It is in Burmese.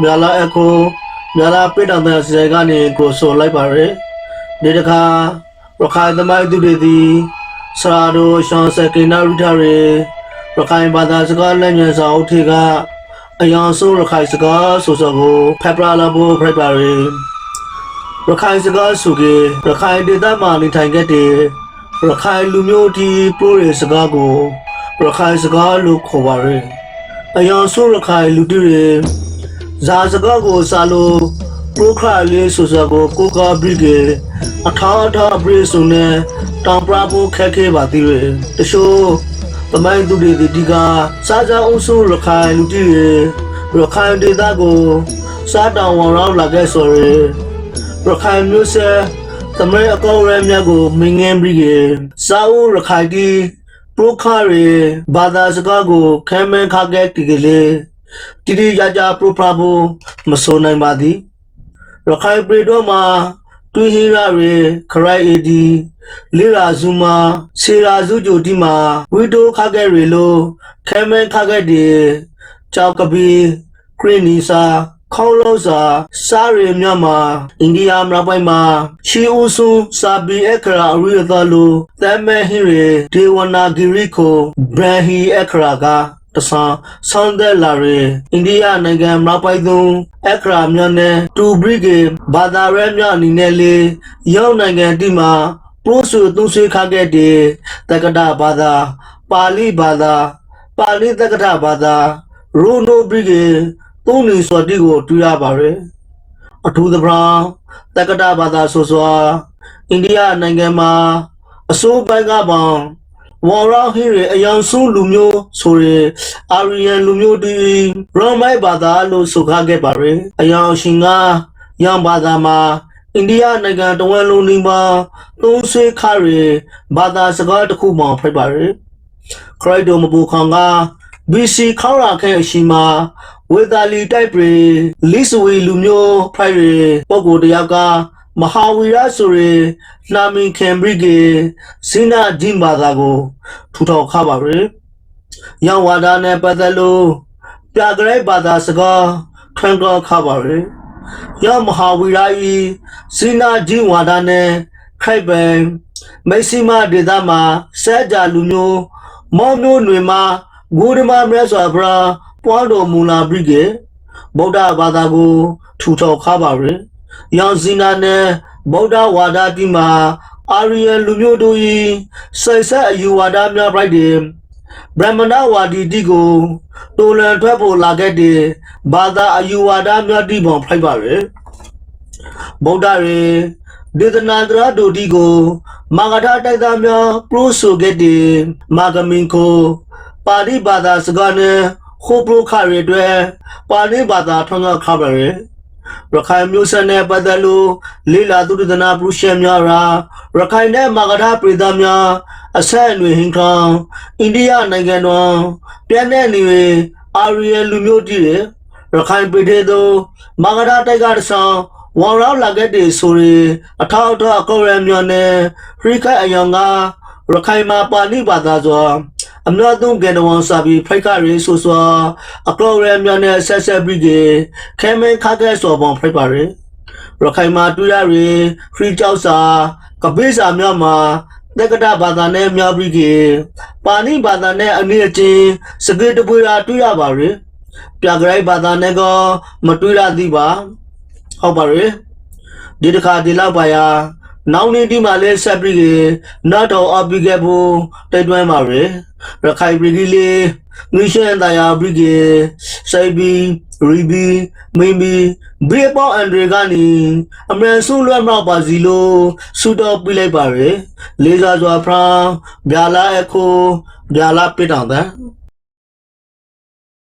မြလာအခုမြလာပိတောင်တဲ့စေကနေကိုဆိုလိုက်ပါရယ်ဒီတခါရခိုင်သမိုင်းသူတွေသည်စရာဒိုရှောင်းစကင်နာရူထားရယ်ရခိုင်ဘာသာစကားလက်ညှိုးစာအုပ်ထေကအယောင်ဆိုးရခိုင်စကားဆိုဆိုကိုဖက်ပလာလာဖို့ဖိုက်ပါရယ်ရခိုင်စကားဆိုကေရခိုင်ဒေသမှာနေထိုင်ခဲ့တဲ့ရခိုင်လူမျိုးတီပိုးရစကားကိုရခိုင်စကားလို့ခေါ်ပါရယ် အယောင်ဆိုးရခိုင်လူတွေဇာစကားကိုစာလို့ပရိုခရာလေးဆိုစကိုကိုကာဘရီကေအထာအထာဘရီဆိုနဲ့တောင်ပရာဖို့ခက်ခဲပါသေးတယ်တချို့တမိုင်းသူတွေဒီကစားကြအောင်ဆိုရခိုင်လူတီရရခိုင်ဒေသကိုစားတောင်ဝန်ရောက်လာခဲ့ဆိုရရခိုင်မျိုးဆက်တမဲအကောရဲမြတ်ကိုမင်းငင်းပြီးကေစာဦးရခိုင်ဒီ ပရိုခရာဘာသာစကားကိုခဲမန်းခါခဲ့တီကလေးတိတိကျကျပရိုဖရာဘူမဆိုနိုင်ပါသည်ရခိုင်ပြည်တော်မှာတွင်းဟိရရေခရိုင်အေဒီလေရာဇူမာဆေရာဇူဂျိုဒီမှာဝီတိုခါခဲ့ရေလိုခဲမန်ခါခဲ့ဒီကြောက်ကပီခရနီစာ ခေါလုံးစာစားရမြမှာအိန္ဒိယမြောက်ပိုင်းမှာရှီဦးစုစာဘီအခရာအရိယသလိုသမဟိရေဒေဝနာဂီရီကိုဘရဟီအခရာကတဆန်ဆောင်းတဲ့လာရေအိန္ဒိယနိုင်ငံမြောက်ပိုင်းသွန်းအခရာမြို့နယ်တူဘရီဂေဘာသာရဲမြို့အနေနဲ့လေရောက်နိုင်ငံတိမှာပရိုဆူသူဆွေးခခဲ့တဲ့တက္ကတာဘာသာပါဠိဘာသာပါဠိတက္ကတာဘာသာရိုနိုဘရီဂေ သုံးနေစော်တိကိုတွေ့ရပါရယ်အထူးသဖြင့်တက္ကတာဘာသာဆိုစွာအိန္ဒိယနိုင်ငံမှာအစိုးပိုင်းကပောင်ဝေါ်ရောဟီရအယောင်စုလူမျိုးဆိုရယ်အာရီယန်လူမျိုးတီရောမိုက်ဘာသာလို့ဆိုခခဲ့ပါရယ်အယောင်ရှင်ကယံဘာသာမှာအိန္ဒိယနိုင်ငံတဝက်လုံးဒီမှာသုံးဆွေးခရယ်ဘာသာစကားတစ်ခုမှဖိတ်ပါရယ်ခရိုက်ဒိုမဘူခေါင်က BC ခေါရာခဲအရှိမှာ ဝေသာလီတိုက်ပြေလီစဝီလူမျိုးဖိုက်ရယ်ပုဂ္ဂိုလ်တယောက်ကမဟာဝီရဆိုရယ်နာမင်ခင်ဘရိကေဇိနာဂျင်ဘာသာကိုထူထောင်ခပါရယ်။ရောင်ဝါဒနဲ့ပတ်သက်လို့ပြဂရိတ်ဘာသာစကားထွန်းကောခပါရယ်။ရောင်မဟာဝီရဤဇိနာဂျင်ဝါဒနဲ့ခိုက်ပန်မိတ်ဆီမဒေသမှာစဲကြလူမျိုးမောင်မျိုးတွေမှာဂူဒမမြတ်စွာဘုရား ပွားတော်မူလာပြီးကဗုဒ္ဓဘာသာကိုထူထောင်ခပါရယ်။ရောင်ဇိနာနဲ့ဗုဒ္ဓဝါဒတိမှာအာရီယန်လူမျိုးတို့၏စိတ်ဆက်အယူဝါဒများပြိုက်တယ်ဗြဟ္မဏဝါဒီတိကိုတိုလန်ထွက်ဖို့လာခဲ့တဲ့ဘာသာအယူဝါဒများတိပုံဖိုက်ပါရယ်ဗုဒ္ဓရေဒေသနာတရဒိုတိကိုမာဂထတိုက်သားများပရိုဆိုခဲ့တဲ့မာဂမင်ကိုပါဠိဘာသာစကားနဲ့ ခိုးပရိုခရတဲ့ပါဠိဘာသာထွန်းကားခပါရယ်ရခိုင်မျိုးဆက်နဲ့ပတ်သက်လို့လေလာသူတနာပရုရှေများရာရခိုင်နဲ့မာဂဒပြည်သားများအဆက်အနွယ်ဟင်ခေါအိန္ဒိယနိုင်ငံတော်ပြန်တဲ့နေအာရီယလူမျိုးတည်ရခိုင်ပြည်သေးသောမာဂဒတိုက်ကတဆောင်ဝေါ်ရောက်လာခဲ့တဲ့ဆိုရင်အထောက်အထောက်အကောရံမျိုးနဲ့ခရိခိုင်အယောင်ကရခိုင်မှာပါဠိဘာသာဆို အမျိုးသုံးကေနဝန်စာပြီးဖိုက်ကရေးဆိုစွာအကောရံမျိုးနဲ့ဆက်ဆက်ပြီးကခဲမင်းခါခဲ့ဆိုပုံဖိုက်ပါရယ်ရခိုင်မှာတွေ့ရရခရီးကြောက်စာကပိစာမျိုးမှာတက္ကတာဘာသာနဲ့မြောက်ပြီးကပါဠိဘာသာနဲ့အနည်းအချင်းစကေတပွေရာတွေ့ရပါရယ်ပြဂရိုက်ဘာသာနဲ့ကမတွေ့ရသေးပါဟုတ်ပါရယ်ဒီတစ်ခါဒီလောက်ပါရာ နောက်နေ့ဒီမှာလဲဆက်ပြီးကနောက်တော့အပိကေဘူးတိုက်တွန်းပါရယ်ရခိုင်ပြည်ကြီးလေးငွေရှန်တရားပြီးကစိုက်ပြီးရီဘီမင်းဘီဘေးပေါ်အန်ဒရီကနေအမြန်ဆုံးလွတ်မြောက်ပါစီလို့ဆုတော်ပြလိုက်ပါရယ်လေးစားစွာဖရန်ဗျာလာအခုဗျာလာပြတောင်တဲ့